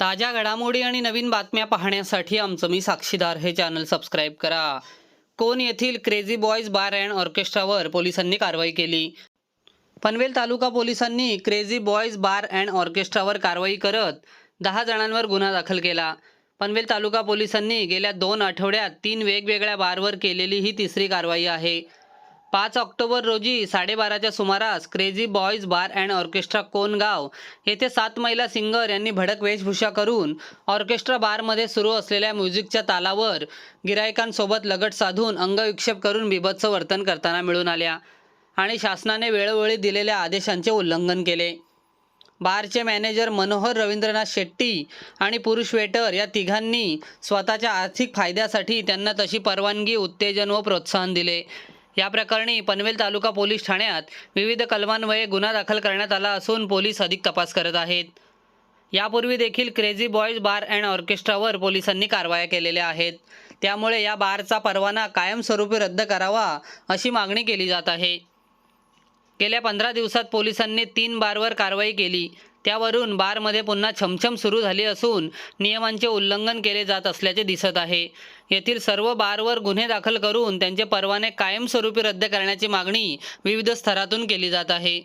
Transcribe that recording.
ताज्या घडामोडी आणि नवीन बातम्या पाहण्यासाठी आमचं मी साक्षीदार हे चॅनल सबस्क्राईब करा. कोण येथील क्रेझी बॉयज बार अँड ऑर्केस्ट्रावर पोलिसांनी कारवाई केली? पनवेल तालुका पोलिसांनी क्रेझी बॉयज बार अँड ऑर्केस्ट्रावर कारवाई करत दहा जणांवर गुन्हा दाखल केला. पनवेल तालुका पोलिसांनी गेल्या दोन आठवड्यात तीन वेगवेगळ्या बारवर केलेली ही तिसरी कारवाई आहे. पाच ऑक्टोबर रोजी साडेबाराच्या सुमारास crazy boys bar and orchestra Kongaon येथे सात महिला सिंगर यांनी भडक वेशभूषा करून ऑर्केस्ट्रा बारमध्ये सुरू असलेल्या म्युझिकच्या तालावर गिरायकांसोबत लगट साधून अंगविक्षेप करून बिभत्स वर्तन करताना मिळून आल्या आणि शासनाने वेळोवेळी दिलेल्या आदेशांचे उल्लंघन केले. बारचे मॅनेजर मनोहर रवींद्रनाथ शेट्टी आणि पुरुष वेटर या तिघांनी स्वतःच्या आर्थिक फायद्यासाठी त्यांना तशी परवानगी उत्तेजन व प्रोत्साहन दिले. या प्रकरणी पनवेल तालुका पोलीस ठाण्यात विविध कलमान्वये गुन्हा दाखल करण्यात आला असून पोलीस अधिक तपास करत आहेत. यापूर्वी देखील क्रेझी बॉयज बार अँड ऑर्केस्ट्रावर पोलिसांनी कारवाया केलेल्या आहेत. त्यामुळे या बारचा परवाना कायमस्वरूपी रद्द करावा अशी मागणी केली जात आहे. गेल्या पंधरा दिवसात पोलिसांनी तीन बारवर कारवाई केली. त्यावरून बारमध्ये पुन्हा छमछम सुरू झाली असून नियमांचे उल्लंघन केले जात असल्याचे दिसत आहे. येथील सर्व बारवर गुन्हे दाखल करून त्यांचे परवाने कायमस्वरूपी रद्द करण्याची मागणी विविध स्तरातून केली जात आहे.